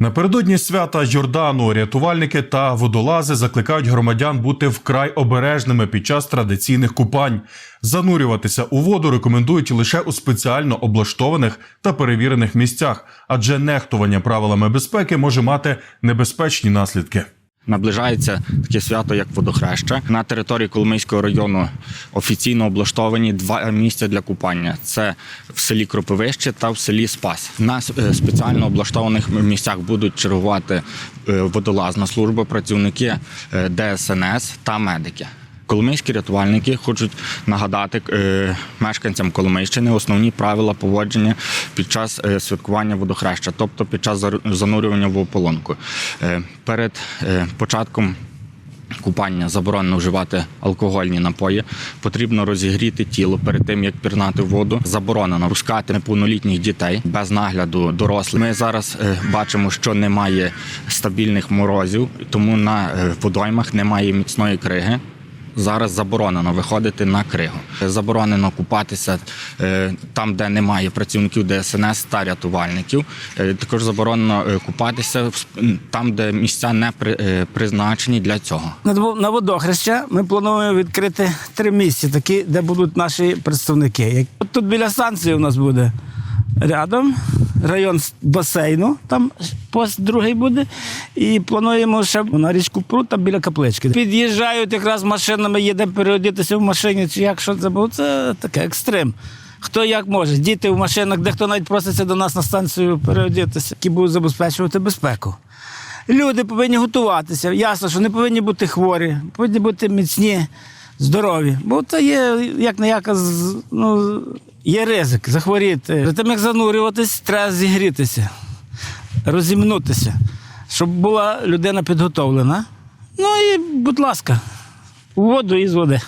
Напередодні свята Йордану рятувальники та водолази закликають громадян бути вкрай обережними під час традиційних купань. Занурюватися у воду рекомендують лише у спеціально облаштованих та перевірених місцях, адже нехтування правилами безпеки може мати небезпечні наслідки. Наближається таке свято, як водохреща. На території Коломийського району офіційно облаштовані два місця для купання: це в селі Кропивище та в селі Спас. На е, спеціально облаштованих місцях будуть чергувати е, водолазна служба, працівники е, ДСНС та медики. Коломийські рятувальники хочуть нагадати е, мешканцям Коломийщини основні правила поводження під час е, святкування водохреща, тобто під час занурювання в ополонку. Е, перед початком купання заборонено вживати алкогольні напої. Потрібно розігріти тіло перед тим, як пірнати воду. Заборонено пускати неповнолітніх дітей без нагляду дорослих. Ми зараз бачимо, що немає стабільних морозів, тому на водоймах немає міцної криги. Зараз заборонено виходити на кригу. Заборонено купатися е, там, де немає працівників ДСНС та рятувальників. Е, Також заборонено е, купатися там, де місця не при- призначені для цього. На водохреща ми плануємо відкрити три місця, такі, де будуть наші представники. Тут біля станції у нас буде рядом район басейну, там пост другий буде. І плануємо ще на річку Прут, біля каплички. Під'їжджають якраз машинами, є де переодітися в машині, чи як що це було. Це таке екстрим. Хто як може, діти в машинах, дехто навіть проситься до нас на станцію переодітися, які будуть забезпечувати безпеку. Люди повинні готуватися. Ясно, що не повинні бути хворі, повинні бути міцні, здорові. Бо це є як не як, ну, є ризик захворіти. За тим як занурюватись, треба зігрітися, розімнутися, щоб була людина підготовлена. Ну і, будь ласка, у воду і з води.